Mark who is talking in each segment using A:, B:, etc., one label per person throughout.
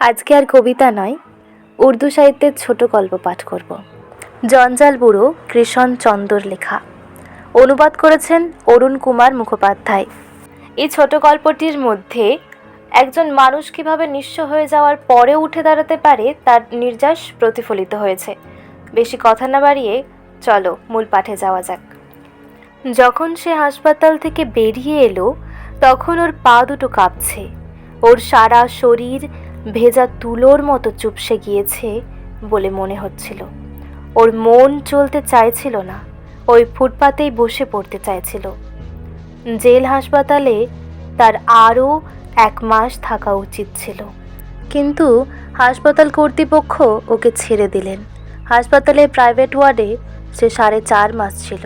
A: আজকে আর কবিতা নয়, উর্দু সাহিত্যের ছোট গল্প পাঠ করব। জঞ্জাল বুড়ো কৃষণ চন্দর লেখা। অনুবাদ করেছেন অরুণ কুমার মুখোপাধ্যায়। এই ছোট গল্পটির মধ্যে একজন মানুষ কীভাবে নিঃস্ব হয়ে যাওয়ার পরে উঠে দাঁড়াতে পারে তার নির্যাস প্রতিফলিত হয়েছে। বেশি কথা না বাড়িয়ে চলো মূল পাঠে যাওয়া যাক। যখন সে হাসপাতাল থেকে বেরিয়ে এলো, তখন ওর পা দুটো কাঁপছে। ওর সারা শরীর ভেজা তুলোর মতো চুপসে গিয়েছে বলে মনে হচ্ছিল। ওর মন চলতে চাইছিল না, ওই ফুটপাতেই বসে পড়তে চাইছিল। জেল হাসপাতালে তার আরও এক মাস থাকা উচিত ছিল। কিন্তু হাসপাতাল কর্তৃপক্ষ ওকে ছেড়ে দিলেন। হাসপাতালের প্রাইভেট ওয়ার্ডে সে সাড়ে চার মাস ছিল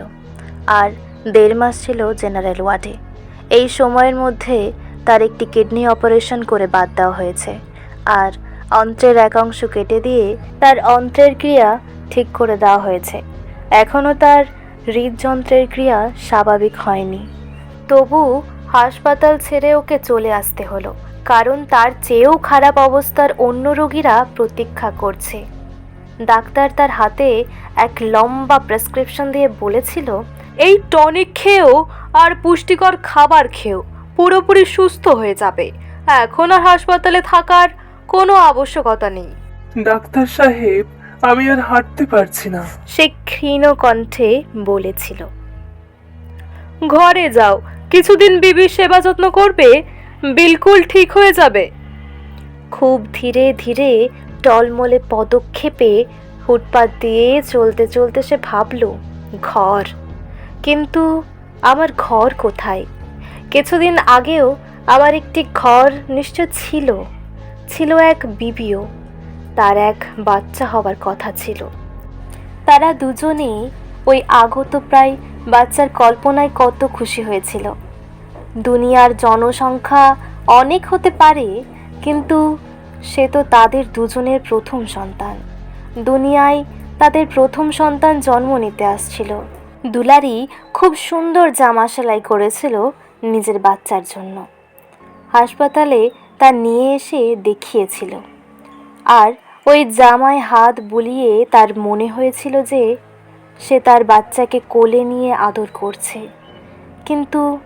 A: আর দেড় মাস ছিল জেনারেল ওয়ার্ডে। এই সময়ের মধ্যে তার একটি কিডনি অপারেশন করে বাদ দেওয়া হয়েছে। আর অন্ত্রের এক অংশ কেটে দিয়ে তার অন্ত্রের ক্রিয়া ঠিক করে দেওয়া হয়েছে। এখনও তার হৃদযন্ত্রের ক্রিয়া স্বাভাবিক হয়নি। তবু হাসপাতাল ছেড়ে ওকে চলে আসতে হলো, কারণ তার চেয়েও খারাপ অবস্থার অন্য রোগীরা প্রতীক্ষা করছে। ডাক্তার তার হাতে এক লম্বা প্রেসক্রিপশন দিয়ে বলেছিল,
B: এই টনিক খেয়েও আর পুষ্টিকর খাবার খেয়েও পুরোপুরি সুস্থ হয়ে যাবে। এখন আর হাসপাতালে থাকার কোনো আবশ্যকতা নেই।
C: ডাক্তার সাহেব আমি আর হাঁটতে পারছি না।
A: সে ক্ষীণ কণ্ঠে বলেছিল
B: ঘরে যাও কিছুদিন বিবির সেবা যত্ন করবে বিলকুল ঠিক হয়ে যাবে।
A: খুব ধীরে ধীরে টলমলে পদক্ষেপে ফুটপাত দিয়ে চলতে চলতে সে ভাবল ঘর কিন্তু আমার ঘর কোথায়? কিছুদিন আগেও আমার একটি ঘর নিশ্চয় ছিল। ছিল এক বিবিও, তার এক বাচ্চা হওয়ার কথা ছিল। তারা দুজনেই ওই আগত প্রায় বাচ্চার কল্পনায় কত খুশি হয়েছিল। দুনিয়ার জনসংখ্যা অনেক হতে পারে, কিন্তু সে তো তাদের দুজনের প্রথম সন্তান। দুনিয়ায় তাদের প্রথম সন্তান জন্ম নিতে আসছিল। দুলারি খুব সুন্দর জামা সেলাই করেছিল নিজের বাচ্চার জন্য। হাসপাতালে তা নিয়ে এসে দেখিয়েছিল। আর ওই জামায় হাত বুলিয়ে তার মনে হয়েছিল যে সে তার বাচ্চাকে কোলে নিয়ে আদর করছে। কিন্তু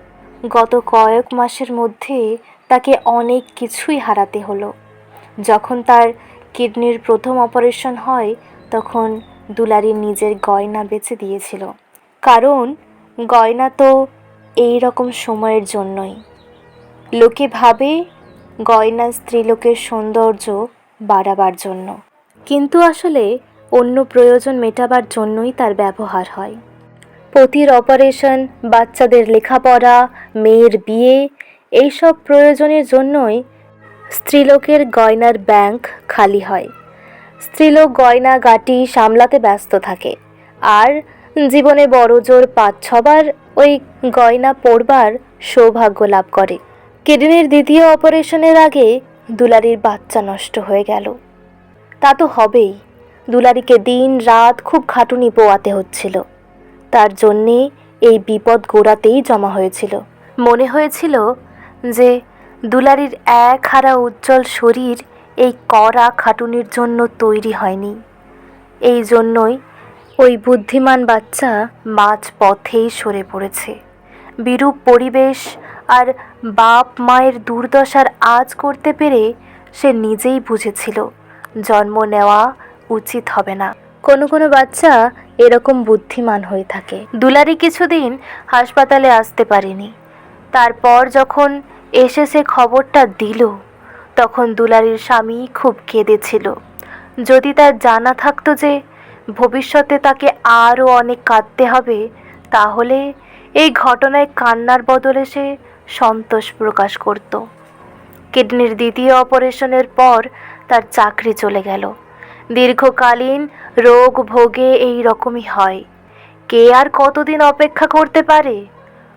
A: গত কয়েক মাসের মধ্যে তাকে অনেক কিছুই হারাতে হলো। যখন তার কিডনির প্রথম অপারেশন হয়, তখন দুলারি নিজের গয়না বেচে দিয়েছিল। কারণ গয়না তো এই রকম সময়ের জন্যই। লোকে ভাবে গয়না স্ত্রীলোকের সৌন্দর্য বাড়াবার জন্য। কিন্তু আসলে অন্য প্রয়োজন মেটাবার জন্যই তার ব্যবহার হয়। পতির অপারেশন, বাচ্চাদের লেখাপড়া, মেয়ের বিয়ে, এইসব প্রয়োজনের জন্যই স্ত্রীলোকের গয়নার ব্যাংক খালি হয়। স্ত্রীলোক গয়না গাটি সামলাতে ব্যস্ত থাকে। আর জীবনে বড় জোর পাঁচ ছবার ওই গয়না পরবার সৌভাগ্য লাভ করে। কিডনির দ্বিতীয় অপারেশনের আগে দুলারির বাচ্চা নষ্ট হয়ে গেল। তা তো হবেই। দুলারিকে দিন রাত খুব খাটুনি পোয়াতে হচ্ছিল। তার জন্যে এই বিপদ গোড়াতেই জমা হয়েছিল। মনে হয়েছিল যে দুলারির এক হারা উজ্জ্বল শরীর এই কড়া খাটুনির জন্য তৈরি হয়নি। এই জন্যই ওই বুদ্ধিমান বাচ্চা মাঝ পথেই সরে পড়েছে। বিরূপ পরিবেশ আর বাপ মায়ের দুর্দশার আজ করতে পেরে সে নিজেই বুঝেছিল, জন্ম নেওয়া উচিত হবে না। কোনো কোনো বাচ্চা এরকম বুদ্ধিমান হয়ে থাকে। দুলারি কিছুদিন হাসপাতালে আসতে পারেনি। তারপর যখন এসে সে খবরটা দিল, তখন দুলারির স্বামী খুব কেঁদেছিল। যদি তার জানা থাকতো যে ভবিষ্যতে তাকে আরও অনেক কাঁদতে হবে, তাহলে এই ঘটনায় কান্নার বদলে সে সন্তোষ প্রকাশ করত। কিডনির দ্বিতীয় অপারেশনের পর তার চাকরি চলে গেল। দীর্ঘকালীন রোগ ভোগে এই রকমই হয়। কে আর কতদিন অপেক্ষা করতে পারে?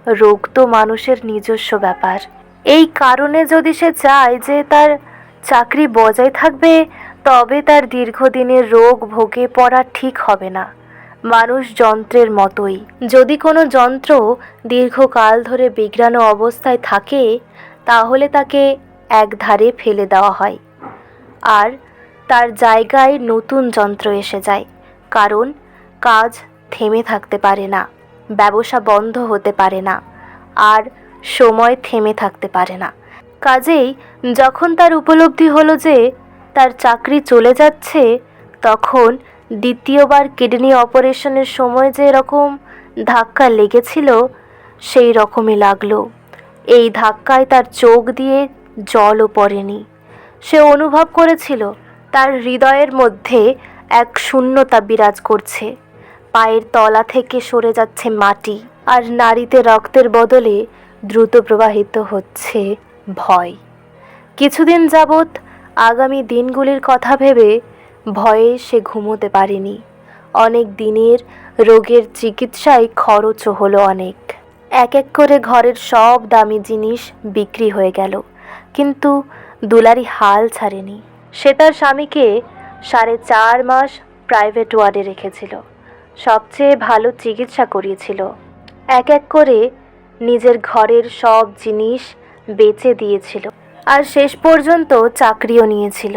A: রোগ তো মানুষের নিজস্ব ব্যাপার। এই কারণে যদি সে চায় যে তার চাকরি বজায় থাকবে, তবে তার দীর্ঘদিনের রোগ ভোগে পড়া ঠিক হবে না। মানুষ যন্ত্রের মতোই। যদি কোনো যন্ত্র দীর্ঘকাল ধরে বিগ্রানো অবস্থায় থাকে, তাহলে তাকে এক ধারে ফেলে দেওয়া হয়। আর তার জায়গায় নতুন যন্ত্র এসে যায়, কারণ কাজ থেমে থাকতে পারে না, ব্যবসা বন্ধ হতে পারে না, আর সময় থেমে থাকতে পারে না। কাজেই যখন তার উপলব্ধি হলো যে তার চাকরি চলে যাচ্ছে, তখন দ্বিতীয়বার কিডনি অপারেশনের সময় যে এরকম ধাক্কা লেগেছিল, সেই রকমই লাগল। এই ধাক্কায় তার চোখ দিয়ে জলও পড়েনি। সে অনুভব করেছিল, তার হৃদয়ের মধ্যে এক শূন্যতা বিরাজ করছে। পায়ের তলা থেকে সরে যাচ্ছে মাটি, আর নারীতে রক্তের বদলে দ্রুত প্রবাহিত হচ্ছে ভয়। কিছুদিন যাবৎ আগামী দিনগুলির কথা ভেবে ভয়ে সে ঘুমোতে পারেনি। অনেক দিনের রোগের চিকিৎসায় খরচও হলো অনেক। এক এক করে ঘরের সব দামি জিনিস বিক্রি হয়ে গেল, কিন্তু দুলারি হাল ছাড়েনি। সে তার স্বামীকে সাড়ে চার মাস প্রাইভেট ওয়ার্ডে রেখেছিল। সবচেয়ে ভালো চিকিৎসা করিয়েছিল। এক এক করে নিজের ঘরের সব জিনিস বেচে দিয়েছিল। আর শেষ পর্যন্ত চাকরিও নিয়েছিল।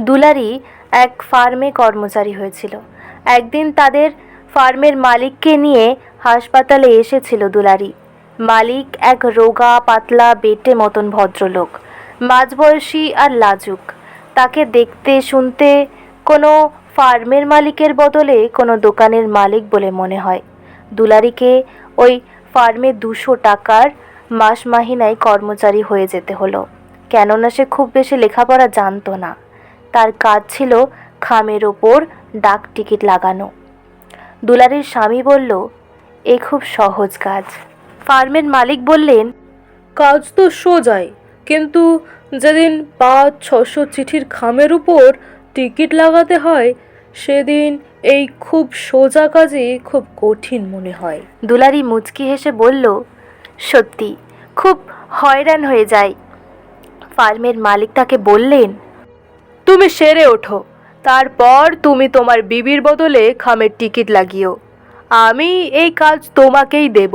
A: দুলারি এক ফার্মে কর্মচারী হয়েছিল। একদিন তাদের ফার্মের মালিককে নিয়ে হাসপাতালে এসেছিল দুলারি। মালিক এক রোগা, পাতলা, বেটে মতন ভদ্রলোক। মাঝবয়সী আর লাজুক। তাকে দেখতে, শুনতে কোনো ফার্মের মালিকের বদলে কোনো দোকানের মালিক বলে মনে হয়। দুলারিকে ওই ফার্মে দুশো টাকার মাস মাহিনায় কর্মচারী হয়ে যেতে হলো। কেননা সে খুব বেশি লেখাপড়া জানতো না। তার কাজ ছিল খামের ওপর ডাক টিকিট লাগানো। দুলারির স্বামী বলল এ খুব সহজ কাজ। ফার্মের মালিক বললেন
B: কাজ তো সোজাই কিন্তু যেদিন পাঁচ ছশো চিঠির খামের উপর টিকিট লাগাতে হয় সেদিন এই খুব সোজা কাজে খুব কঠিন মনে হয়।
A: দুলারি মুচকি হেসে বলল সত্যি খুব হয়রান হয়ে যায় ফার্মের মালিক তাকে বললেন
B: তুমি সেরে ওঠো। তারপর তুমি তোমার বিবির বদলে খামের টিকিট লাগিও। আমি এই কাজ তোমাকেই দেব।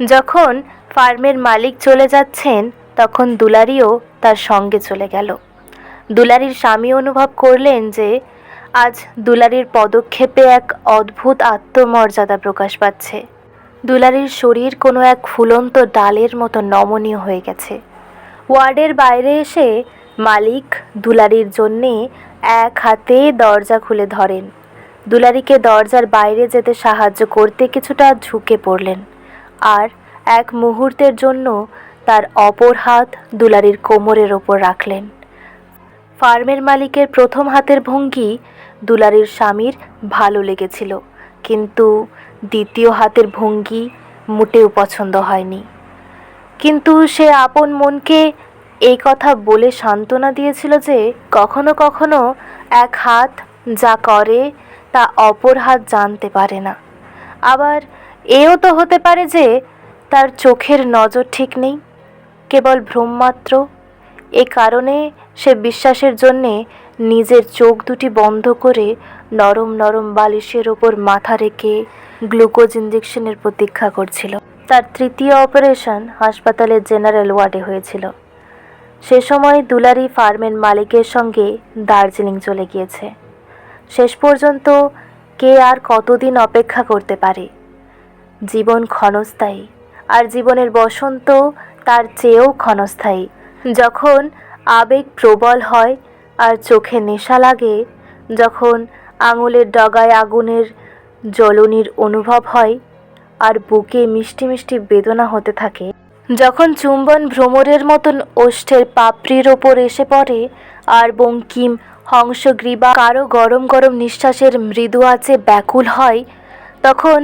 A: যখন ফার্মের মালিক চলে যাচ্ছেন, তখন দুলারিও তার সঙ্গে চলে গেল। দুলারির স্বামী অনুভব করলেন যে, আজ দুলারির পদক্ষেপে এক অদ্ভুত আত্মমর্যাদা প্রকাশ পাচ্ছে। দুলারির শরীর কোনো এক ফুলন্ত ডালের মতো নমনীয় হয়ে গেছে। ওয়ার্ডের বাইরে এসে মালিক দুলারির জন্যে এক হাতে দরজা খুলে ধরেন। দুলারিকে দরজার বাইরে যেতে সাহায্য করতে কিছুটা ঝুঁকে পড়লেন। আর এক মুহূর্তের জন্য তার অপর হাত দুলারির কোমরের ওপর রাখলেন। ফার্মের মালিকের প্রথম হাতের ভঙ্গি দুলারির স্বামীর ভালো লেগেছিল, কিন্তু দ্বিতীয় হাতের ভঙ্গি মোটেও পছন্দ হয়নি। কিন্তু সে আপন মনকে এই কথা বলে সান্ত্বনা দিয়েছিল যে কখনো কখনো এক হাত যা করে তা অপর হাত জানতে পারে না। আবার এও তো হতে পারে যে তার চোখের নজর ঠিক নেই, কেবল ভ্রমমাত্র এ কারণে সে বিশ্বাসের জন্যে নিজের চোখ দুটি বন্ধ করে নরম নরম বালিশের ওপর মাথা রেখে গ্লুকোজ ইঞ্জেকশনের প্রতীক্ষা করছিল। তার তৃতীয় অপারেশন হাসপাতালের জেনারেল ওয়ার্ডে হয়েছিল। সে সময় দুলারি ফার্মের মালিকের সঙ্গে দার্জিলিং চলে গিয়েছে। শেষ পর্যন্ত কে আর কতদিন অপেক্ষা করতে পারে? জীবন ক্ষণস্থায়ী, আর জীবনের বসন্ত তার চেয়েও ক্ষণস্থায়ী। যখন আবেগ প্রবল হয় আর চোখে নেশা লাগে, যখন আঙুলের ডগায় আগুনের জ্বলনির অনুভব হয়, আর বুকে মিষ্টি মিষ্টি বেদনা হতে থাকে যখন চুম্বন ভ্রমরের মতন ওষ্ঠের পাপড়ির ওপর এসে পড়ে, আর বঙ্কিম, হংসগ্রীবা কারও গরম গরম নিঃশ্বাসের মৃদু আছে ব্যাকুল হয়, তখন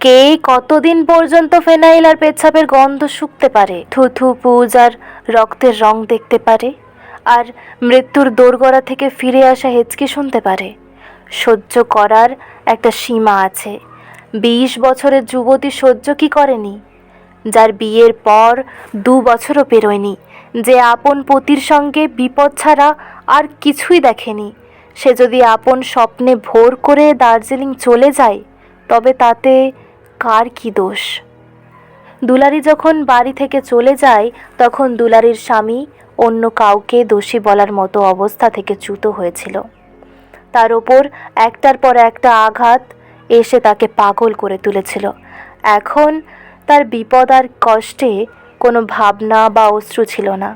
A: কে কতদিন পর্যন্ত ফেনাইল আর পেচ্ছাপের গন্ধ শুকতে পারে? থুথু, পুজ আর রক্তের রং দেখতে পারে, আর মৃত্যুর দোরগড়া থেকে ফিরে আসা হেঁচকি শুনতে পারে। সহ্য করার একটা সীমা আছে। বিশ বছরের যুবতী সহ্য কি করেনি? যার বিয়ের পর দু বছরও পেরোয়নি যে আপন পতির সঙ্গে বিপদ ছাড়া আর কিছুই দেখেনি। সে যদি আপন স্বপ্নে ভোর করে দার্জিলিং চলে যায়, তবে তাতে কার কি দোষ? দুলারি যখন বাড়ি থেকে চলে যায়, তখন দুলারির স্বামী অন্য কাউকে দোষী বলার মতো অবস্থা থেকে চ্যুত হয়েছিল। তার ওপর একটার পর একটা আঘাত এসে তাকে পাগল করে তুলেছিল। এখন তার বিপদ আর কষ্টে কোনো ভাবনা বা অশ্রু ছিল না।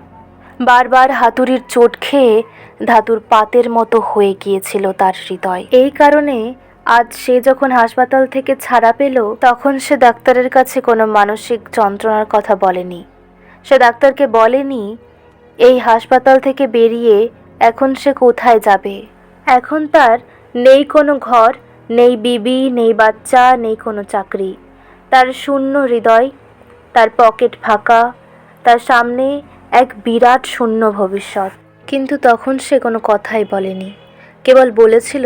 A: বারবার হাতুড়ির চোট খেয়ে ধাতুর পাতের মতো হয়ে গিয়েছিল তার হৃদয়। এই কারণে আজ সে যখন হাসপাতাল থেকে ছাড়া পেল, তখন সে ডাক্তারের কাছে কোনো মানসিক যন্ত্রণার কথা বলেনি। সে ডাক্তারকে বলেনি, এই হাসপাতাল থেকে বেরিয়ে এখন সে কোথায় যাবে? এখন তার নেই কোনো ঘর, নেই বিবি, নেই বাচ্চা, নেই কোনো চাকরি। তার শূন্য হৃদয়, তার পকেট ফাঁকা, তার সামনে এক বিরাট শূন্য ভবিষ্যৎ। কিন্তু তখন সে কোনো কথাই বলেনি। কেবল বলেছিল,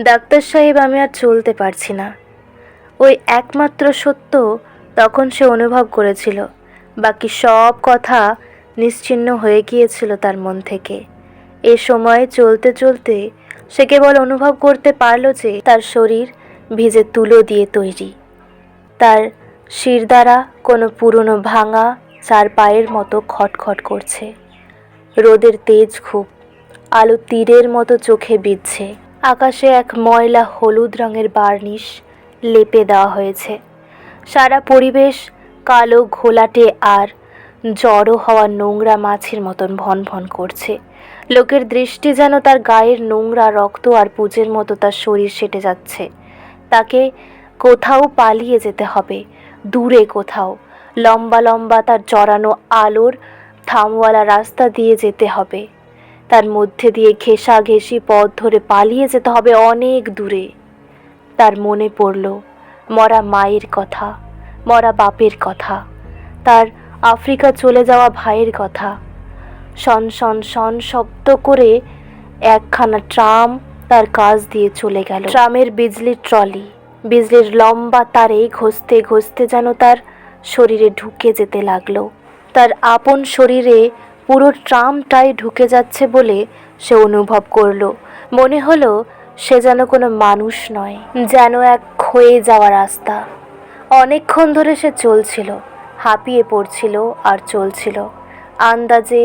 A: ডাক্তার সাহেব, আমি আর চলতে পারছি না। ওই একমাত্র সত্য তখন সে অনুভব করেছিল। বাকি সব কথা নিশ্চিহ্ন হয়ে গিয়েছিল তার মন থেকে। এ সময় চলতে চলতে সে কেবল অনুভব করতে পারল যে তার শরীর ভিজে তুলো দিয়ে তৈরি। তার শির দ্বারা কোনো পুরনো ভাঙা চার পায়ের মতো খটখট করছে। রোদের তেজ খুব, আলো তীরের মতো চোখে বিচ্ছে আকাশে এক ময়লা হলুদ রঙের বার্নিশ লেপে দেওয়া হয়েছে। সারা পরিবেশ কালো, ঘোলাটে আর জড়ো হওয়া নোংরা মাছের মতন ভন ভন করছে। লোকের দৃষ্টি যেন তার গায়ের নোংরা রক্ত আর পুজের মতো তার শরীর সেটে যাচ্ছে। তাকে কোথাও পালিয়ে যেতে হবে, দূরে কোথাও। লম্বা লম্বা তার জড়ানো আলোর থামওয়ালা রাস্তা দিয়ে যেতে হবে। তার মধ্যে দিয়ে ঘেঁষা ঘেঁষি পথ ধরে পালিয়ে যেতে হবে অনেক দূরে। তার মনে পড়ল, মরা মায়ের কথা, মরা বাপের কথা, তার আফ্রিকা চলে যাওয়া ভাইয়ের কথা। শন শন শন শব্দ করে একখানা ট্রাম তার কাজ দিয়ে চলে গেল। ট্রামের বিজলির ট্রলি। বিজলির লম্বা তারে ঘষতে ঘষতে যেন তার শরীরে ঢুকে যেতে লাগল। তার আপন শরীরে পুরো ট্রামটাই ঢুকে যাচ্ছে বলে সে অনুভব করল। মনে হলো সে যেন কোনো মানুষ নয়, যেন এক ক্ষয়ে যাওয়া রাস্তা। অনেকক্ষণ ধরে সে চলছিল, হাঁপিয়ে পড়ছিল আর চলছিল। আন্দাজে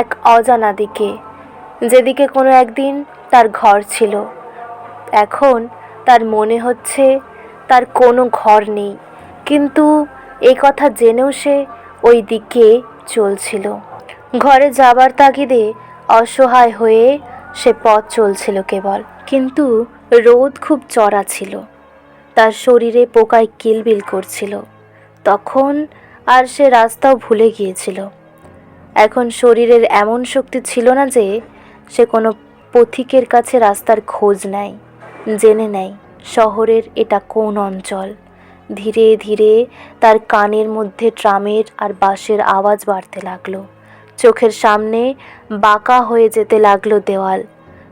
A: এক অজানা দিকে, যেদিকে কোনো একদিন তার ঘর ছিল। এখন তার মনে হচ্ছে তার কোনো ঘর নেই। কিন্তু এই কথা জেনেও সে ওই দিকে চলছিল। ঘরে যাবার তাগিদে অসহায় হয়ে সে পথ চলছিল কেবল। কিন্তু রোদ খুব চড়া ছিল। তার শরীরে পোকায় কিলবিল করছিল। তখন আর সে রাস্তাও ভুলে গিয়েছিল। এখন শরীরের এমন শক্তি ছিল না যে সে কোনো পথিকের কাছে রাস্তার খোঁজ নেয়। জেনে নেয়, শহরের এটা কোন অঞ্চল। ধীরে ধীরে তার কানের মধ্যে ট্রামের আর বাসের আওয়াজ বাড়তে লাগল। চোখের সামনে বাঁকা হয়ে যেতে লাগল দেওয়াল।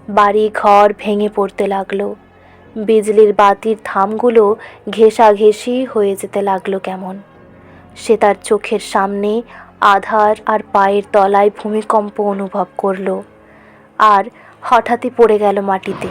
A: বাড়ি ঘর ভেঙে পড়তে লাগল। বিজলির বাতির থামগুলো ঘেঁষাঘেঁষি হয়ে যেতে লাগল কেমন। সে তার চোখের সামনে আধার আর পায়ের তলায় ভূমিকম্প অনুভব করল। আর হঠাৎই পড়ে গেল মাটিতে।